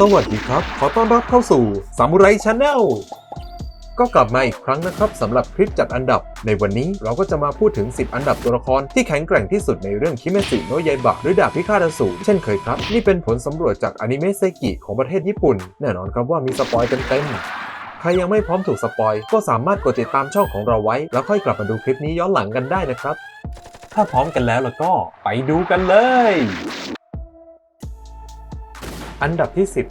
สวัสดีครับ ขอต้อนรับเข้าสู่ซามูไรชาแนลก็กลับมาอีกครั้งนะครับสำหรับคลิปจัดอันดับ ในวันนี้เราก็จะมาพูดถึง 10 อันดับตัวละครที่แข็งแกร่งที่สุดในเรื่องคิเมจิโนะยายบะหรือดาบพิฆาตอสูรเช่นเคยครับ นี่เป็นผลสำรวจจากอนิเมะเซกิของประเทศญี่ปุ่น แน่นอนครับว่ามีสปอยเต็มๆใครยังไม่พร้อมถูกสปอย ก็สามารถกดติดตามช่องของเราไว้ แล้วค่อยกลับมาดูคลิปนี้ย้อนหลังกันได้นะครับ ถ้าพร้อมกันแล้วแล้วก็ไปดูกันเลย อันดับที่ 10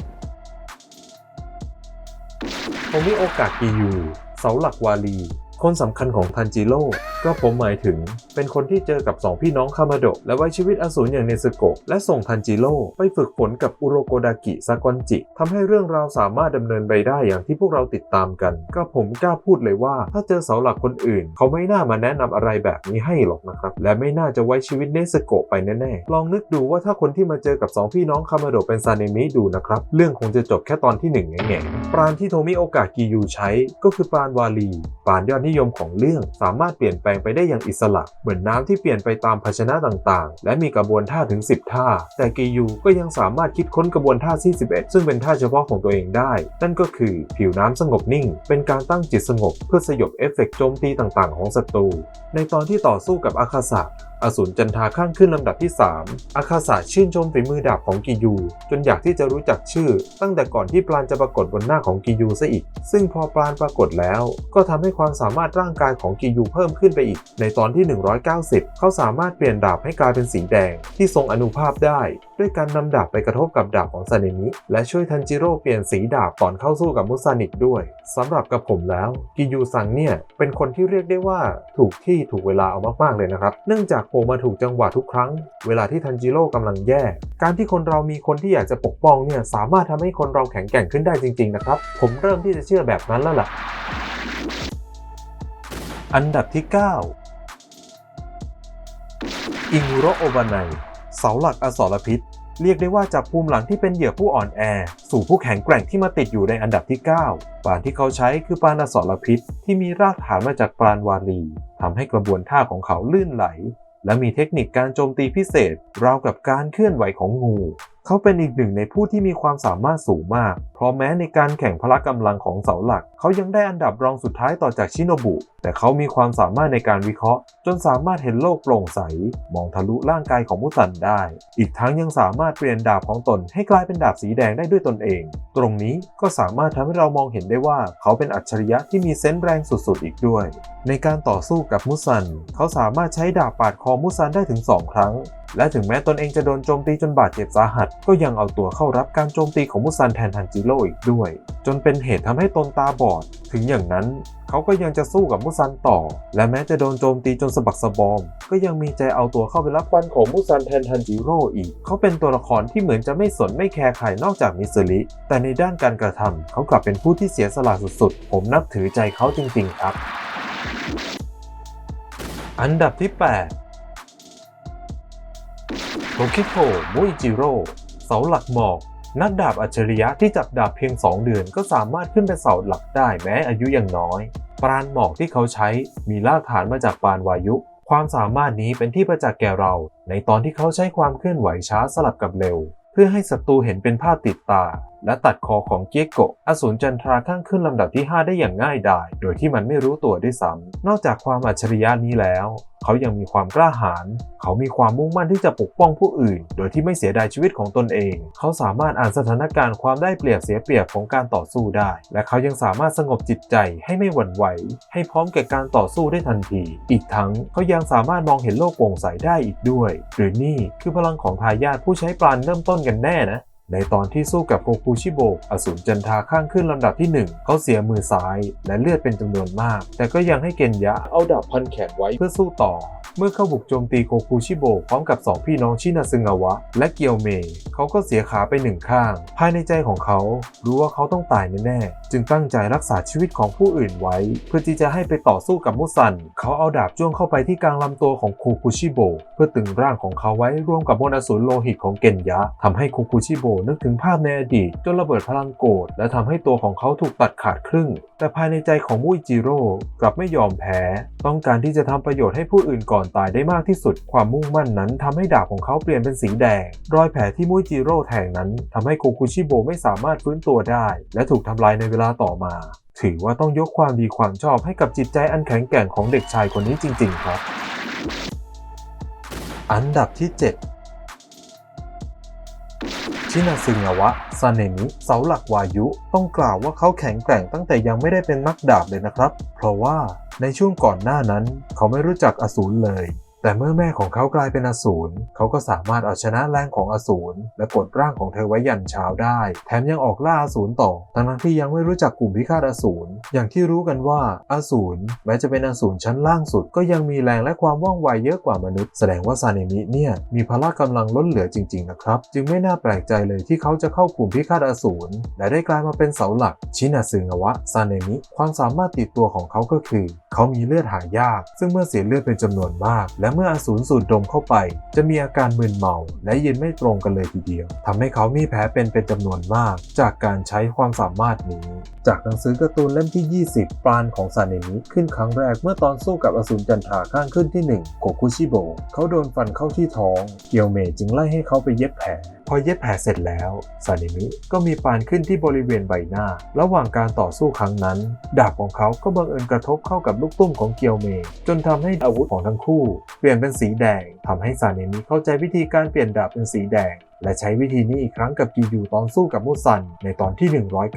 โทมิโอกะกิยู เสาหลักวาลี คนสำคัญของทันจิโร่ก็ผมหมายถึง เป็นคนที่เจอกับสองพี่น้องคามาโดะและไว้ชีวิตอสูรอย่างเนซึโกะและส่งทันจิโร่ไปฝึกฝนกับอุโรโกดากิซากอนจิทำให้เรื่องราวสามารถดำเนินไปได้อย่างที่พวกเราติดตามกัน ก็ผมกล้าพูดเลยว่า ถ้าเจอเสาหลักคนอื่น เขาไม่น่ามาแนะนำอะไรแบบนี้ให้หรอกนะครับ และไม่น่าจะไว้ชีวิตเนซึโกะไปแน่ๆลองนึกดูว่าถ้าคนที่มาเจอกับสองพี่น้องคามาโดะเป็นซาเนมิดูนะครับเรื่องคงจะจบแค่ตอนที่หนึ่งแง่ๆปราณที่โทมิโอกะกิยูใช้ก็คือปราณวาลีปราณยอดนิยมของเรื่อง สามารถเปลี่ยนแปลงไปได้อย่างอิสระ เหมือนน้ำที่เปลี่ยนไปตามภาชนะต่างๆ และมีกระบวนท่าถึง 10 ท่า แต่กียูก็ยังสามารถคิดค้นกระบวนท่าที่ 11 ซึ่งเป็นท่าเฉพาะของตัวเองได้ นั่นก็คือผิวน้ำสงบนิ่ง เป็นการตั้งจิตสงบ เพื่อสยบเอฟเฟกต์โจมตีต่างๆ ของศัตรู ในตอนที่ต่อสู้กับอาคาสะ อสูรจันทาข้างขึ้นลำดับที่ 3 อาคาสะชื่นชมฝีมือดาบของกิยู จนอยากที่จะรู้จักชื่อ ตั้งแต่ก่อนที่ปราณจะปรากฏบนหน้าของกิยูซะอีก ซึ่งพอปราณปรากฏแล้ว ก็ทำให้ความสามารถร่างกายของกิยูเพิ่มขึ้นไปอีก ในตอนที่ 190 เขาสามารถเปลี่ยนดาบให้กลายเป็นสีแดง ที่ทรงอนุภาพได้ ด้วยการนำดาบไปกระทบกับดาบของซาเนมิและช่วยทันจิโร่เปลี่ยนสีดาบก่อนเข้าสู้กับมุซานิกด้วยสำหรับกับผมแล้วกิยูซังเนี่ยเป็นคนที่เรียกได้ว่าถูกที่ถูกเวลาเอามากๆเลยนะครับ เนื่องจากผล่มาถูกจังหวะทุกครั้ง เวลาที่ทันจิโร่กำลังแย่ การที่คนเรามีคนที่อยากจะปกป้องเนี่ยสามารถทำให้คนเราแข็งแกร่งขึ้นได้จริงๆนะครับ ผมเริ่มที่จะเชื่อแบบนั้นแล้วล่ะ อันดับที่ 9 อิงโรโอบานายเสาหลักอสรพิษ เรียกได้ว่าจากภูมิหลังที่เป็นเหยื่อผู้อ่อนแอ สู่ผู้แข็งแกร่งที่มาติดอยู่ในอันดับที่ 9 ปานที่เขาใช้คือปานอสรพิษ ที่มีรากฐานมาจากปานวาลีทำให้กระบวนท่าของเขาลื่นไหล และมีเทคนิคการโจมตีพิเศษราวกับการเคลื่อนไหวของงู เขาเป็นอีกหนึ่งในผู้ที่มีความสามารถสูงมาก เพราะแม้ในการแข่งพละกำลังของเสาหลัก เขายังได้อันดับรองสุดท้ายต่อจากชิโนบุ แต่เขามีความสามารถในการวิเคราะห์ จนสามารถเห็นโลกโปร่งใส มองทะลุร่างกายของมุสันได้ อีกทั้งยังสามารถเปลี่ยนดาบของตนให้กลายเป็นดาบสีแดงได้ด้วยตนเอง ตรงนี้ก็สามารถทำให้เรามองเห็นได้ว่า เขาเป็นอัจฉริยะที่มีเซนส์แรงสุดๆ อีกด้วย ในการต่อสู้กับมุสัน เขาสามารถใช้ดาบปาดคอมุสันได้ถึง 2 ครั้ง และถึงแม้ตนเองจะโดนโจมตีจนบาดเจ็บสาหัส ก็ยังเอาตัวเข้ารับการโจมตีของมุสันแทนทันจิโร่อีกด้วย จนเป็นเหตุทำให้ตนตาบอด ถึงอย่างนั้นเขาก็ยังจะสู้กับมุซันต่อ และแม้จะโดนโจมตีจนสะบักสะบอม ก็ยังมีใจเอาตัวเข้าไปรับควันของมุซันแทนทันจิโร่อีก เขาเป็นตัวละครที่เหมือนจะไม่สนไม่แคร์ใครนอกจากมิสริแต่ในด้านการกระทำเขากลับเป็นผู้ที่เสียสละสุดๆ ผมนับถือใจเขาจริงๆครับ อันดับที่ 8 โทคิโตะมุอิจิโร่เสาหลักหมอกนักดาบอัจฉริยะที่จับดาบเพียง 2 เดือนก็สามารถขึ้นเป็นเสาหลักได้แม้อายุยังน้อย ปราณหมอกที่เขาใช้มีรากฐานมาจากปานวายุ ความสามารถนี้เป็นที่ประจักษ์แก่เรา ในตอนที่เขาใช้ความเคลื่อนไหวช้าสลับกับเร็ว เพื่อให้ศัตรูเห็นเป็นภาพติดตา และตัดคอของเกียโกะอสูรจันทราข้างขึ้นลำดับที่ 5 ได้อย่างง่ายดาย โดยที่มันไม่รู้ตัวด้วยซ้ำนอกจากความอัจฉริยะนี้แล้ว เขายังมีความกล้าหาญเขามีความมุ่งมั่นที่จะปกป้องผู้อื่น โดยที่ไม่เสียดายชีวิตของตนเอง เขาสามารถอ่านสถานการณ์ความได้เปรียบเสียเปรียบของการต่อสู้ได้ และเขายังสามารถสงบจิตใจให้ไม่หวั่นไหว ให้พร้อมแก่การต่อสู้ได้ทันที อีกทั้งเขายังสามารถมองเห็นโลกโปร่งใสได้อีกด้วย หรือนี่คือพลังของทายาทผู้ใช้ปราณเริ่มต้นกันแน่นะ ในตอนที่สู้กับโกคูชิโบะอสูรจันทาข้างขึ้นลำดับที่ 1 เขาเสียมือซ้าย และเลือดเป็นจำนวนมาก แต่ก็ยังให้เกนยะเอาดาบพันแขนไว้เพื่อสู้ต่อ เมื่อเข้าบุกโจมตีโกคูชิโบพร้อมกับ 2 พี่น้องชินาซึงาวะ และเกียวเมย์เขาก็เสียขาไปหนึ่งข้าง ภายในใจของเขา รู้ว่าเขาต้องตายแน่ๆจึงตั้งใจรักษาชีวิตของผู้อื่นไว้ เพื่อที่จะให้ไปต่อสู้กับมุสัน เขาเอาดาบจ้วงเข้าไปที่กลางลำตัวของโคคุชิโบเพื่อตึงร่างของเขาไว้ร่วมกับมวลอสูรโลหิตของเกนยะทำให้โคคุชิโบนึกถึงภาพในอดีตจนระเบิดพลังโกรธและทำให้ตัวของเขาถูกตัดขาดครึ่ง แต่ภายในใจของมุยจิโร่กลับไม่ยอมแพ้ ต้องการที่จะทำประโยชน์ให้ผู้อื่นก่อนอนตายได้มากที่สุด ความมุ่งมั่นนั้นทำให้ดาบของเขาเปลี่ยนเป็นสีแดง รอยแผลที่มุยจิโร่แทงนั้นทำให้โคคุชิโบไม่สามารถฟื้นตัวได้ และถูกทำลายในเวลาต่อมา ถือว่าต้องยกความดีความชอบให้กับจิตใจอันแข็งแกร่งของเด็กชายคนนี้จริง ๆ ครับ อันดับที่ 7ชินาซึงาวะซาเนมิเสาหลักวายุ ต้องกล่าวว่าเขาแข็งแกร่งตั้งแต่ยังไม่ได้เป็นนักดาบเลยนะครับ เพราะว่า ในช่วงก่อนหน้านั้นเขาไม่รู้จักอสูรเลย แต่เมื่อแม่ของเขากลายเป็นอสูรเขาก็สามารถเอาชนะแรงของอสูรและกดร่างของเธอไว้ยันเช้าได้ แถมยังออกล่าอสูรต่อ ทั้งๆที่ยังไม่รู้จักกลุ่มพิฆาตอสูรอย่างที่รู้กันว่าอสูรแม้จะเป็นอสูรชั้นล่างสุด ก็ยังมีแรงและความว่องไวเยอะกว่ามนุษย์ แสดงว่าซาเนมิเนี่ยมีพละกำลังล้นเหลือจริงๆนะครับ จึงไม่น่าแปลกใจเลยที่เขาจะเข้ากลุ่มพิฆาตอสูรและได้กลายมาเป็นเสาหลัก ชินาซึงาวะซาเนมิความสามารถติดตัวของเขาก็คือ เขามีเลือดหายาก ซึ่งเมื่อเสียเลือดเป็นจำนวนมาก และเมื่ออสูรสูดดมเข้าไป จะมีอาการมึนเมา และยืนไม่ตรงกันเลยทีเดียวทำให้เขามีแผลเป็นเป็นจำนวนมาก จากการใช้ความสามารถนี้ จากหนังสือการ์ตูนเล่มที่ 20 ปราณของซาเนมิขึ้นครั้งแรกเมื่อตอนสู้กับอสูรจันทราข้างขึ้นที่ 1 โกคุชิโบเขาโดนฟันเข้าที่ท้อง เกียวเมจึงไล่ให้เขาไปเย็บแผล พอเย็บแผลเสร็จแล้วซาเนมิก็มีปานขึ้นที่บริเวณใบหน้า ระหว่างการต่อสู้ครั้งนั้น ดาบของเขาก็บังเอิญกระทบเข้ากับลูกตุ้มของเกียวเม จนทำให้อาวุธของทั้งคู่ เปลี่ยนเป็นสีแดงทำให้ซาเนมิเข้าใจวิธีการเปลี่ยนดาบเป็นสีแดง และใช้วิธีนี้อีกครั้งกับกิยูตอนสู้กับมุซันในตอนที่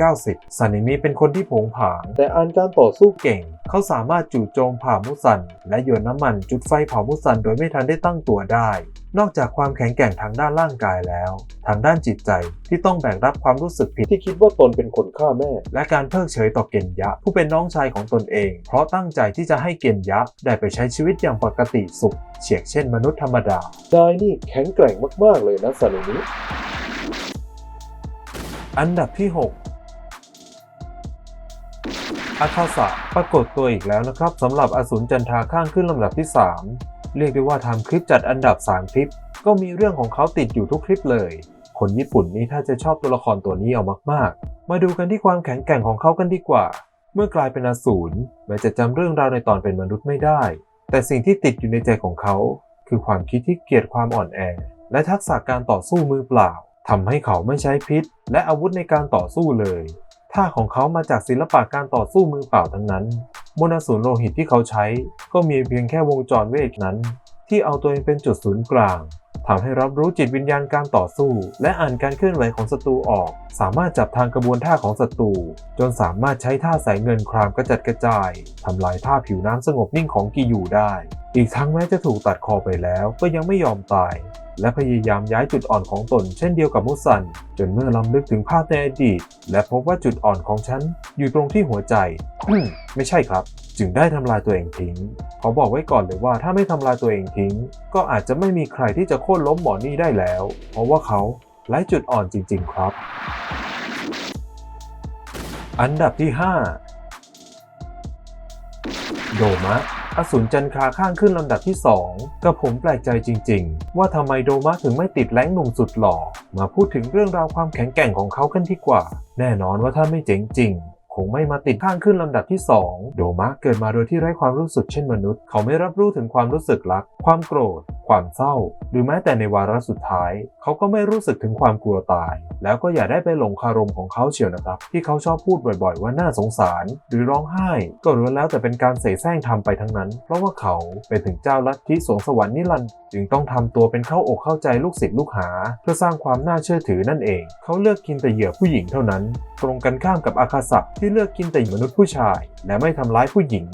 190ซานิมิเป็นคนที่โผงผาง แต่อ่านการต่อสู้เก่ง เขาสามารถจู่โจมผ่ามุซัน และโยนน้ำมันจุดไฟเผามุซันโดยไม่ทันได้ตั้งตัวได้ นอกจากความแข็งแกร่งทางด้านร่างกายแล้ว ทางด้านจิตใจที่ต้องแบกรับความรู้สึกผิดที่คิดว่าตนเป็นคนฆ่าแม่ และการเพิกเฉยต่อเกณยะ ผู้เป็นน้องชายของตนเอง เพราะตั้งใจที่จะให้เกณยะได้ไปใช้ชีวิตอย่างปกติสุขเฉียกเช่นมนุษย์ธรรมดานายนี่แข็งแกร่งมากๆเลยนะซานุมิอันดับที่ 6 อาคาสะปรากฏตัวอีกแล้วนะครับสำหรับอสูรจันทาข้างขึ้นลำดับที่ 3 เรียกได้ว่าทำคลิปจัดอันดับ 3 คลิป ก็มีเรื่องของเขาติดอยู่ทุกคลิปเลย คนญี่ปุ่นนี่ถ้าจะชอบตัวละครตัวนี้เอามากๆ มาดูกันที่ความแข็งแกร่งของเขากันดีกว่า เมื่อกลายเป็นอสูรแม้จะจำเรื่องราวในตอนเป็นมนุษย์ไม่ได้ แต่สิ่งที่ติดอยู่ในใจของเขา คือความคิดที่เกลียดความอ่อนแอ และทักษะการต่อสู้มือเปล่าทำให้เขาไม่ใช้พิษ และอาวุธในการต่อสู้เลย ท่าของเขามาจากศิลปะการต่อสู้มือเปล่าทั้งนั้น มนต์อสูรโลหิตที่เขาใช้ ก็มีเพียงแค่วงจรเวทนั้น ที่เอาตัวเองเป็นจุดศูนย์กลางทำให้รับรู้จิตวิญญาณการต่อสู้ และอ่านการเคลื่อนไหวของศัตรูออก สามารถจับทางกระบวนท่าของศัตรู จนสามารถใช้ท่าสายเงินครามกระจัดกระจายทำลายท่าผิวน้ำสงบนิ่งของกิยูได้ อีกทั้งแม้จะถูกตัดคอไปแล้วก็ยังไม่ยอมตาย และพยายามย้ายจุดอ่อนของตนเช่นเดียวกับมุสัน จนเมื่อลำลึกถึงภาพในอดีต และพบว่าจุดอ่อนของฉันอยู่ตรงที่หัวใจอืมไม่ใช่ครับ จึงได้ทำลายตัวเองทิ้งเขาบอกไว้ก่อนเลยว่าถ้าไม่ทำลายตัวเองทิ้ง ก็อาจจะไม่มีใครที่จะโค่นล้มหมอนี่ได้แล้ว เพราะว่าเขาไร้จุดอ่อนจริง ๆ ครับ อันดับที่ 5 โดมะ อสูรจันทราข้างขึ้นลำดับที่ 2 กับผมแปลกใจจริง ๆ ว่าทำไมโดมะถึงไม่ติดแรงหนุ่มสุดหล่อ มาพูดถึงเรื่องราวความแข็งแกร่งของเขากันดีกว่า แน่นอนว่าถ้าไม่เจ๋งจริง งไม่มาติดข้างขึ้นลำดับที่ 2 โดมะเกิดมาโดยที่ไร้ความรู้สึกเช่นมนุษย์ เขาไม่รับรู้ถึงความรู้สึกรัก ความโกรธ ความเศร้า หรือแม้แต่ในวาระสุดท้าย เขาก็ไม่รู้สึกถึงความกลัวตาย แล้วก็อย่าได้ไปหลงคารมของเขาเชียวนะครับ ที่เขาชอบพูดบ่อยๆ ว่าน่าสงสาร หรือร้องไห้ ก็ล้วนแล้วแต่เป็นการเสแสร้งทำไปทั้งนั้น เพราะว่าเขาเป็นถึงเจ้าลัทธิสวงสวรรค์นิรันดร์จึงต้องทำตัวเป็นเข้าอกเข้าใจลูกศิษย์ลูกหา เพื่อสร้างความน่าเชื่อถือนั่นเอง เขาเลือกกินแต่เหยื่อผู้หญิงเท่านั้น ตรงกันข้ามกับอาคาสะที่เลือกกินแต่มนุษย์ผู้ชาย และไม่ทำร้ายผู้หญิง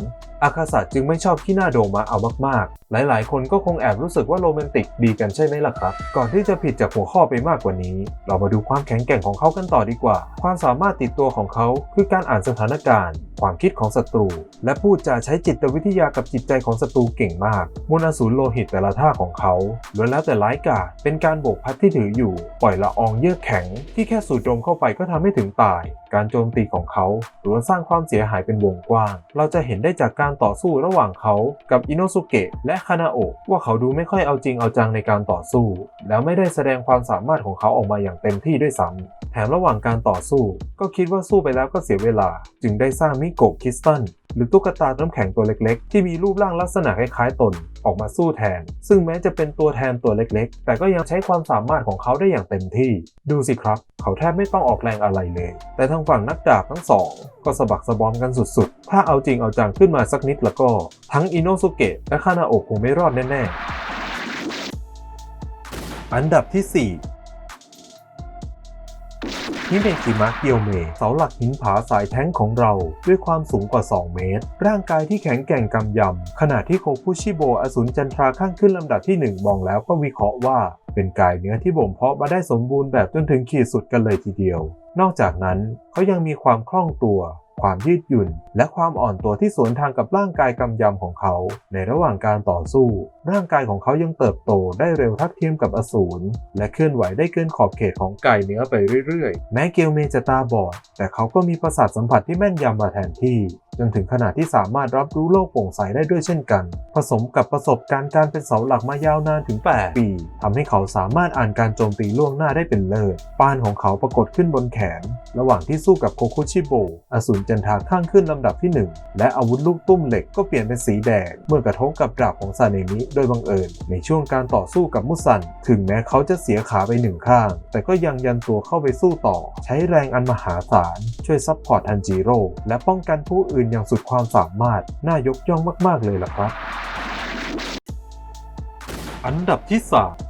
อาคาสะจึงไม่ชอบที่หน้าโดมาเอามากๆ หลายๆ คนก็คงแอบรู้สึกว่าโรแมนติกดีกันใช่ไหมล่ะครับ ก่อนที่จะผิดจากหัวข้อไปมากกว่านี้ เรามาดูความแข็งแกร่งของเขากันต่อดีกว่า ความสามารถติดตัวของเขาคือการอ่านสถานการณ์ความคิดของศัตรู และพูดจาใช้จิตวิทยากับจิตใจของศัตรูเก่งมากมนต์อสูรโลหิตแต่ละท่าของเขาล้วนแล้วแต่ร้ายกาจเป็นการโบกพัดที่ถืออยู่ ปล่อยละอองเยือกแข็ง ที่แค่สูดดมเข้าไปก็ทำให้ถึงตาย การโจมตีของเขาล้วนสร้างความเสียหายเป็นวงกว้าง เราจะเห็นได้จากการต่อสู้ระหว่างเขากับอิโนสุเกะและคานาโอะว่าเขาดูไม่ค่อยเอาจริงเอาจังในการต่อสู้ แล้วไม่ได้แสดงความสามารถของเขาออกมาอย่างเต็มที่ด้วยซ้ำแถมระหว่างการต่อสู้ ก็คิดว่าสู้ไปแล้วก็เสียเวลา จึงได้สร้างมิโกะคิสตันหรือตุ๊กตาน้ำแข็งตัวเล็กๆ ที่มีรูปร่างลักษณะคล้ายๆตนออกมาสู้แทน ซึ่งแม้จะเป็นตัวแทนตัวเล็กๆ แต่ก็ยังใช้ความสามารถของเขาได้อย่างเต็มที่ ดูสิครับ เขาแทบไม่ต้องออกแรงอะไรเลย แต่ทางฝั่งนักดาบทั้งสอง ก็สะบักสะบอมกันสุดๆ ถ้าเอาจริงเอาจังขึ้นมาสักนิดแล้วก็ ทั้งอิโนสุเกะและคานาโอะคงไม่รอดแน่ ๆ อันดับที่ 4ฮิเมจิมะเกียวเมเสาหลักหินผาสายแท้งของเรา ด้วยความสูงกว่า 2 เมตร ร่างกายที่แข็งแกร่งกำยำ ขณะที่โคคุชิโบอสูรจันทราข้างขึ้นลำดับที่ 1 มองแล้วก็วิเคราะห์ว่า เป็นกายเนื้อที่บ่มเพาะมาได้สมบูรณ์แบบจนถึงขีดสุดกันเลยทีเดียว นอกจากนั้นเขายังมีความคล่องตัว ความยืดหยุ่น และความอ่อนตัวที่สวนทางกับร่างกายกำยำของเขา ในระหว่างการต่อสู้ ร่างกายของเขายังเติบโตได้เร็วทัดเทียมกับอสูรและเคลื่อนไหวได้เกินขอบเขตของไก่เนื้อไปเรื่อยๆ แม้เกลเมจะตาบอด แต่เขาก็มีประสาทสัมผัสที่แม่นยำมาแทนที่ จนถึงขนาดที่สามารถรับรู้โลกโปร่งใสได้ด้วยเช่นกัน ผสมกับประสบการณ์การเป็นเสาหลักมายาวนานถึง 8 ปีทำให้เขาสามารถอ่านการโจมตีล่วงหน้าได้เป็นเลิศปานของเขาปรากฏขึ้นบนแขน ระหว่างที่สู้กับโคโคชิโบอสูรจันทาข้างขึ้นลำดับที่ 1 และอาวุธลูกตุ้มเหล็กก็เปลี่ยนเป็นสีแดง เมื่อกระทบกับดาบของซาเนมิโดยบังเอิญ ในช่วงการต่อสู้กับมุสัน ถึงแม้เขาจะเสียขาไปหนึ่งข้าง แต่ก็ยังยันตัวเข้าไปสู้ต่อ ใช้แรงอันมหาศาลช่วยซัพพอร์ตทันจิโร่และป้องกันผู้อื่นอย่างสุดความสามารถ น่ายกย่องมาก ๆ เลยล่ะครับ อันดับที่ 3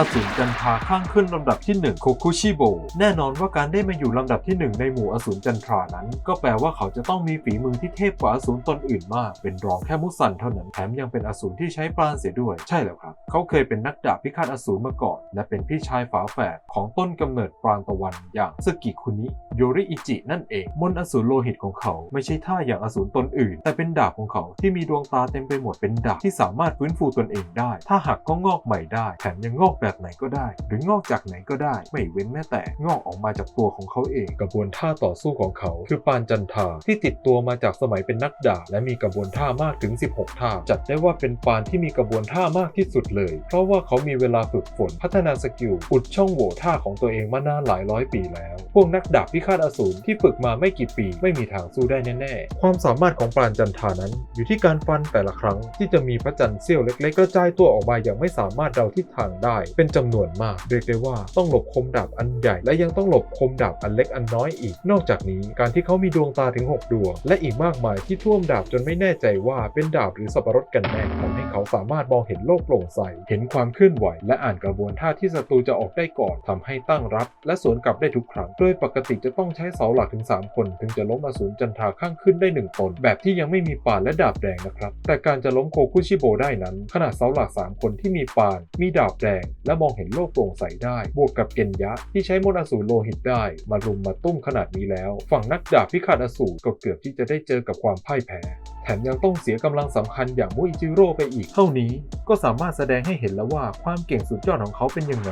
อสูรจันทราข้างขึ้นลำดับที่1โคคุชิโบแน่นอนว่าการได้มาอยู่ลำดับที่ 1 ในหมู่อสูรจันทรานั้น ก็แปลว่าเขาจะต้องมีฝีมือที่เทพกว่าอสูรตนอื่นมาก เป็นรองแค่มุสันเท่านั้นแถมยังเป็นอสูรที่ใช้ปราณเสียด้วย ใช่แล้วครับ เขาเคยเป็นนักดาบพิฆาตอสูรมาก่อน และเป็นพี่ชายฝาแฝดของต้นกำเนิดปราณตะวันอย่างสกิคุนิโยริอิจินั่นเอง มนต์อสูรโลหิตของเขาไม่ใช่ท่าอย่างอสูรตนอื่น แต่เป็นดาบของเขาที่มีดวงตาเต็มไปหมดเป็นดาบที่สามารถฟื้นฟูตนเองได้ ถ้าหากก็งอกใหม่ได้แถมยังงอกแบบไหนก็ได้ หรืองอกจากไหนก็ได้ ไม่เว้นแม้แต่งอกออกมาจากตัวของเขาเอง กระบวนท่าต่อสู้ของเขาคือปานจันทาที่ติดตัวมาจากสมัยเป็นนักดาบและมีกระบวนท่ามากถึง 16 ท่า จัดได้ว่าเป็นปานที่มีกระบวนท่ามากที่สุดเลย เพราะว่าเขามีเวลาฝึกฝนพัฒนาสกิลอุดช่องโหว่ท่าของตัวเองมานานหลายร้อยปีแล้ว พวกนักดาบพิฆาตอสูรที่ฝึกมาไม่กี่ปี ไม่มีทางสู้ได้แน่ๆ ความสามารถของปานจันทานั้น อยู่ที่การฟันแต่ละครั้งที่จะมีพระจันทร์เสี้ยวเล็กๆกระจายตัวออกมาอย่างไม่สามารถเดาทิศทางได้เป็นจำนวนมาก เรียกได้ว่าต้องหลบคมดาบอันใหญ่ และยังต้องหลบคมดาบอันเล็กอันน้อยอีก นอกจากนี้การที่เขามีดวงตาถึง 6 ดวง และอีกมากมายที่ท่วมดาบจนไม่แน่ใจว่าเป็นดาบหรือสับปะรดกันแน่ทำให้เขาสามารถมองเห็นโลกโปร่งใส เห็นความเคลื่อนไหว และอ่านกระบวนท่าที่ศัตรูจะออกได้ก่อนทำให้ตั้งรับ และสวนกลับได้ทุกครั้ง โดยปกติจะต้องใช้เสาหลักถึง 3 คน ถึงจะล้มอสูรจันทราข้างขึ้นได้1ตน แบบที่ยังไม่มีปานและดาบแดงนะครับ แต่การจะล้มโคคุชิโบได้นั้น ขนาดเสาหลัก 3 คนที่มีปาน มีดาบแดงและมองเห็นโลกโปร่งใสได้ บวกกับเกนยะที่ใช้มนต์อสูรโลหิตได้ มารุมมาตุ้มขนาดนี้แล้ว ฝั่งนักดาบพิฆาตอสูรก็เกือบที่จะได้เจอกับความพ่ายแพ้ แถมยังต้องเสียกำลังสำคัญอย่างมุอิจิโร่ไปอีก เท่านี้ก็สามารถแสดงให้เห็นแล้วว่าความเก่งสุดยอดของเขาเป็นยังไง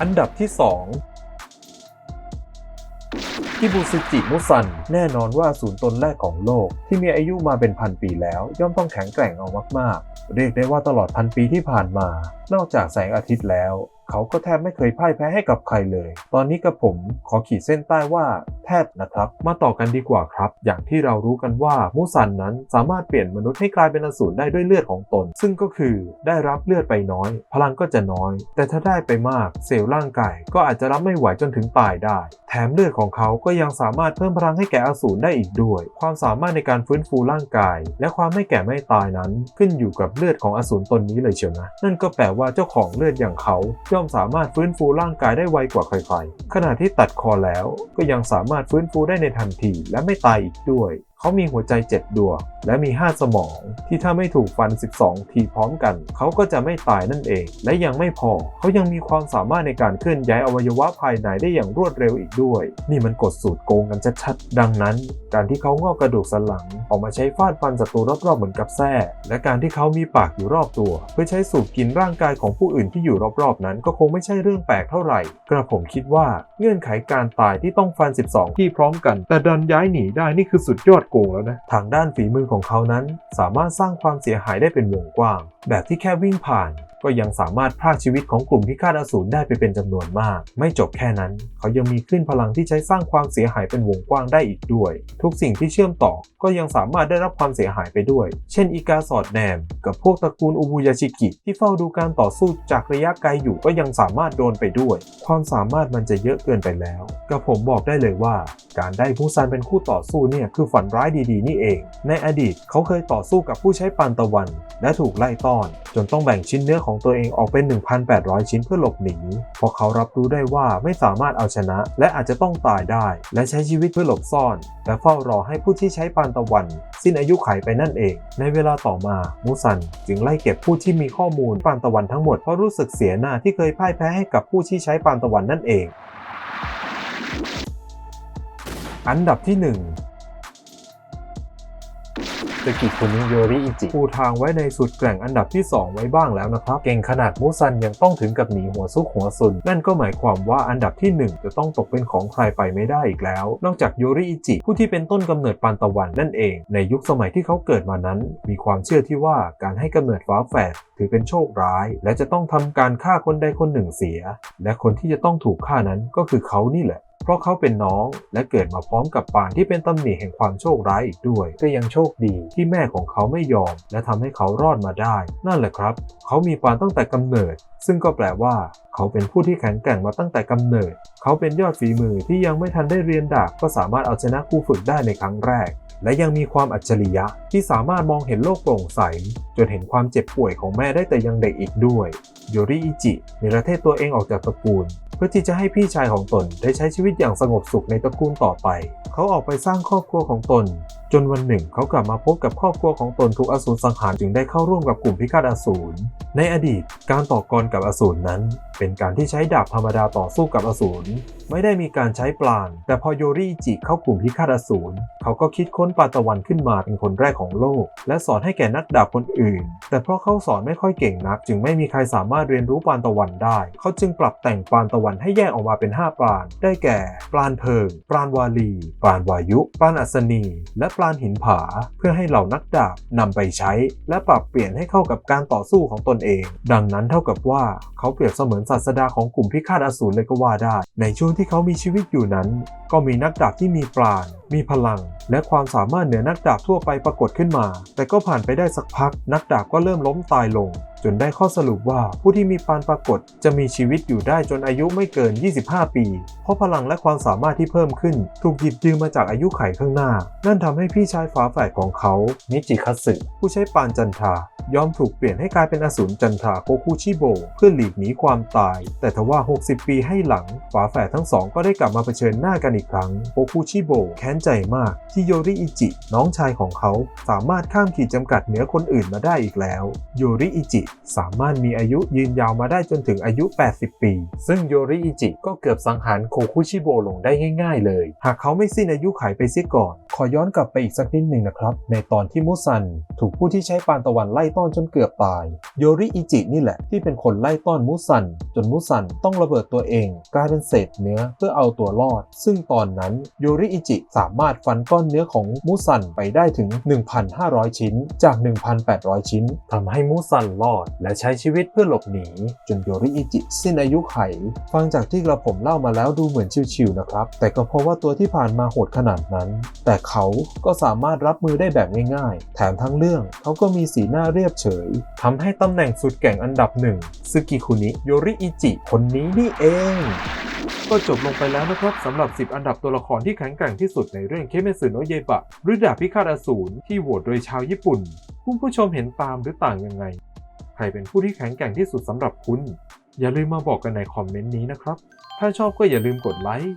อันดับที่ 2 คิบูซึจิมุซัน แน่นอนว่าศูนย์ตนแรกของโลก ที่มีอายุมาเป็นพันปีแล้ว ย่อมต้องแข็งแกร่งเอามากๆ เรียกได้ว่าตลอดพันปีที่ผ่านมา นอกจากแสงอาทิตย์แล้ว เขาก็แทบไม่เคยพ่ายแพ้ให้กับใครเลย ตอนนี้กับผมขอขีดเส้นใต้ว่าแทบนะครับ มาต่อกันดีกว่าครับ อย่างที่เรารู้กันว่ามูซันนั้นสามารถเปลี่ยนมนุษย์ให้กลายเป็นอสูรได้ด้วยเลือดของตน ซึ่งก็คือได้รับเลือดไปน้อย พลังก็จะน้อย แต่ถ้าได้ไปมากเซลล์ร่างกายก็อาจจะรับไม่ไหวจนถึงตายได้ มเลือดของเขาก็ยังสามารถเพิ่มพลังให้แก่อสูรได้อีกด้วย ความสามารถในการฟื้นฟูร่างกาย และความไม่แก่ไม่ตายนั้น ขึ้นอยู่กับเลือดของอสูรตนนี้เลยเชียวนะ นั่นก็แปลว่าเจ้าของเลือดอย่างเขาย่อมสามารถฟื้นฟูร่างกายได้ไวกว่าใครๆขณะที่ตัดคอแล้วก็ยังสามารถฟื้นฟูได้ในทันทีและไม่ตายอีกด้วย เขามีหัวใจ 7 ดวง และมี 5 สมอง ที่ถ้าไม่ถูกฟัน 12 ทีพร้อมกัน เขาก็จะไม่ตายนั่นเอง และยังไม่พอ เขายังมีความสามารถในการเคลื่อนย้ายอวัยวะภายในได้อย่างรวดเร็วอีกด้วย นี่มันกดสูตรโกงกันชัดๆ ดังนั้น การที่เขางอกกระดูกสันหลัง ออกมาใช้ฟาดฟันศัตรูรอบๆเหมือนกับแส้และการที่เขามีปากอยู่รอบตัว เพื่อใช้สูบกินร่างกายของผู้อื่นที่อยู่รอบๆนั้น ก็คงไม่ใช่เรื่องแปลกเท่าไหร่ กระผมคิดว่าเงื่อนไขการตายที่ต้องฟัน 12 ที่พร้อมกัน แต่ดันย้ายหนีได้นี่คือสุดยอดโกงแล้วนะ ทางด้านฝีมือของเขานั้น สามารถสร้างความเสียหายได้เป็นวงกว้าง แบบที่แค่วิ่งผ่าน ก็ยังสามารถพรากชีวิตของกลุ่มพิฆาตอสูรได้ไปเป็นจำนวนมาก ไม่จบแค่นั้น เขายังมีคลื่นพลังที่ใช้สร้างความเสียหายเป็นวงกว้างได้อีกด้วย ทุกสิ่งที่เชื่อมต่อก็ยังสามารถได้รับความเสียหายไปด้วย เช่นอีกาสอดแนม กับพวกตระกูลอุบุยาชิกิ ที่เฝ้าดูการต่อสู้จากระยะไกลอยู่ก็ยังสามารถโดนไปด้วย ความสามารถมันจะเยอะเกินไปแล้วกับผมบอกได้เลยว่า การได้มูซันเป็นคู่ต่อสู้เนี่ยคือฝันร้ายดีๆ นี่เอง ในอดีตเขาเคยต่อสู้กับผู้ใช้ปานตะวัน และถูกไล่ต้อน จนต้องแบ่งชิ้นเนื้อของตัวเองออกเป็น 1,800 ชิ้นเพื่อหลบหนีเพราะเขารับรู้ได้ว่าไม่สามารถเอาชนะ และอาจจะต้องตายได้ และใช้ชีวิตเพื่อหลบซ่อน และเฝ้ารอให้ผู้ที่ใช้ปานตะวัน สิ้นอายุขัยไปนั่นเอง ในเวลาต่อมามูซัน จึงไล่เก็บผู้ที่มีข้อมูลปานตะวันทั้งหมดเพราะรู้สึกเสียหน้าที่เคยพ่ายแพ้ให้กับผู้ที่ใช้ปานตะวันนั่นเอง อันดับที่ 1 สกิคุนิโยริอิจิปูทางไว้ในสุดแกร่งอันดับที่ 2 ไว้บ้างแล้วนะครับ เก่งขนาดมูซันยังต้องถึงกับหนีหัวซุกหัวซุน นั่นก็หมายความว่าอันดับที่ 1 จะต้องตกเป็นของใครไปไม่ได้อีกแล้ว นอกจากโยริอิจิ ผู้ที่เป็นต้นกำเนิดปานตะวันนั่นเอง ในยุคสมัยที่เขาเกิดมานั้น มีความเชื่อที่ว่าการให้กำเนิดฝาแฝดถือเป็นโชคร้าย และจะต้องทำการฆ่าคนใดคนหนึ่งเสีย และคนที่จะต้องถูกฆ่านั้นก็คือเขานี่แหละ เพราะเขาเป็นน้องและเกิดมาพร้อมกับปานที่เป็นตำหนิแห่งความโชคร้ายอีกด้วย ก็ยังโชคดีที่แม่ของเขาไม่ยอม และทำให้เขารอดมาได้ นั่นแหละครับ เขามีปานตั้งแต่กำเนิด ซึ่งก็แปลว่า เขาเป็นผู้ที่แข็งแกร่งมาตั้งแต่กำเนิด เขาเป็นยอดฝีมือที่ยังไม่ทันได้เรียนดาบก็สามารถเอาชนะคู่ฝึกได้ในครั้งแรกและยังมีความอัจฉริยะที่สามารถมองเห็นโลกโปร่งใส จนเห็นความเจ็บป่วยของแม่ได้แต่ยังเด็กอีกด้วยโยริอิจิในประเทศตัวเองออกจากตระกูล เพื่อที่จะให้พี่ชายของตนได้ใช้ชีวิตอย่างสงบสุขในตระกูลต่อไป เขาออกไปสร้างครอบครัวของตน จนวันหนึ่งเขากลับมาพบกับครอบครัวของตนถูกอสูรสังหารจึงได้เข้าร่วมกับกลุ่มพิฆาตอสูรในอดีตการต่อกรกับอสูรนั้น เป็นการที่ใช้ดาบธรรมดาต่อสู้กับอสูรไม่ได้มีการใช้ปลาน แต่พอโยริอิจิเข้ากลุ่มพิฆาตอสูรเขาก็คิดค้นปาตะวันขึ้นมาเป็นคนแรกของโลก และสอนให้แก่นักดาบคนอื่น แต่เพราะเขาสอนไม่ค่อยเก่งนัก จึงไม่มีใครสามารถเรียนรู้ปานตะวันได้ เขาจึงปรับแต่งปานตะวันให้แยกออกมาเป็น 5ปราณได้แก่ปราณเพิงปราณวาลีปราณวายุปราณอัศนี และปราณหินผา เพื่อให้เหล่านักดาบนำไปใช้ และปรับเปลี่ยนให้เข้ากับการต่อสู้ของตนเอง ดังนั้นเท่ากับว่าเขาเปรียบเสมือนศาสดาของกลุ่มพิฆาตอสูรเลยก็ว่าได้ ในช่วงที่เขามีชีวิตอยู่นั้น ก็มีนักดาบที่มีปราณ มีพลัง และความสามารถเหนือนักดาบทั่วไปปรากฏขึ้นมา แต่ก็ผ่านไปได้สักพัก นักดาบก็เริ่มล้มตายลง จนได้ข้อสรุปว่าผู้ที่มีปานปรากฏจะมีชีวิตอยู่ได้จนอายุไม่เกิน 25 ปี เพราะพลังและความสามารถที่เพิ่มขึ้น ถูกหยิบยืมมาจากอายุไขข้างหน้า นั่นทำให้พี่ชายฝาแฝดของเขา นิจิคัตสึ ผู้ใช้ปานจันทรายอมถูกเปลี่ยนให้กลายเป็นอสูรจันทราโกคุชิโบ เพื่อหลีกหนีความตาย แต่ทว่า 60 ปีให้หลัง ฝาแฝดทั้งสองก็ได้กลับมาเผชิญหน้ากันอีกครั้งโกคุชิโบแค้นใจมาก ที่โยริอิจิ น้องชายของเขาสามารถข้ามขีดจำกัดเหนือคนอื่นมาได้อีกแล้ว โยริอิจิสามารถมีอายุยืนยาวมาได้จนถึงอายุ 80 ปี ซึ่งโยริอิจิก็เกือบสังหารโคคุชิโบลงได้ง่ายๆเลย หากเขาไม่สิ้นอายุขัยไปเสียก่อน ขอย้อนกลับไปอีกสักนิดหนึ่งนะครับ ในตอนที่มุซัน ถูกผู้ที่ใช้ปานตะวันไล่ต้อนจนเกือบตาย โยริอิจินี่แหละที่เป็นคนไล่ต้อนมุซัน จนมุซันต้องระเบิดตัวเอง กลายเป็นเศษเนื้อเพื่อเอาตัวรอด ซึ่งตอนนั้นโยริอิจิสามารถฟันก้อนเนื้อของมุซันไปได้ถึง 1,500 ชิ้นจาก 1,800 ชิ้นทำให้มุซันรอดและใช้ชีวิตเพื่อหลบหนี จนโยริอิจิสิ้นอายุไข ฟังจากที่กระผมเล่ามาแล้วดูเหมือนชิวๆนะครับ แต่ก็เพราะว่าตัวที่ผ่านมาโหดขนาดนั้น แต่เขาก็สามารถรับมือได้แบบง่ายๆ แถมทั้งเรื่องเขาก็มีสีหน้าเรียบเฉยทำให้ตำแหน่งสุดแก่งอันดับหนึ่งซึกิคุนิโยริอิจิคนนี้นี่เองก็จบลงไปแล้วนะครับสำหรับ 10 อันดับตัวละครที่แข็งแกร่งที่สุดในเรื่องเคเมสึโนะเยบะหรือดาบพิฆาตอสูรที่โหวตโดยชาวญี่ปุ่น คุณผู้ชมเห็นตามหรือต่างยังไง ใครเป็นผู้ที่แข็งแกร่งที่สุดสำหรับคุณ อย่าลืมมาบอกกันในคอมเมนต์นี้นะครับ ถ้าชอบก็อย่าลืมกดไลค์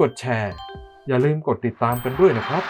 กดแชร์ อย่าลืมกดติดตามกันด้วยนะครับ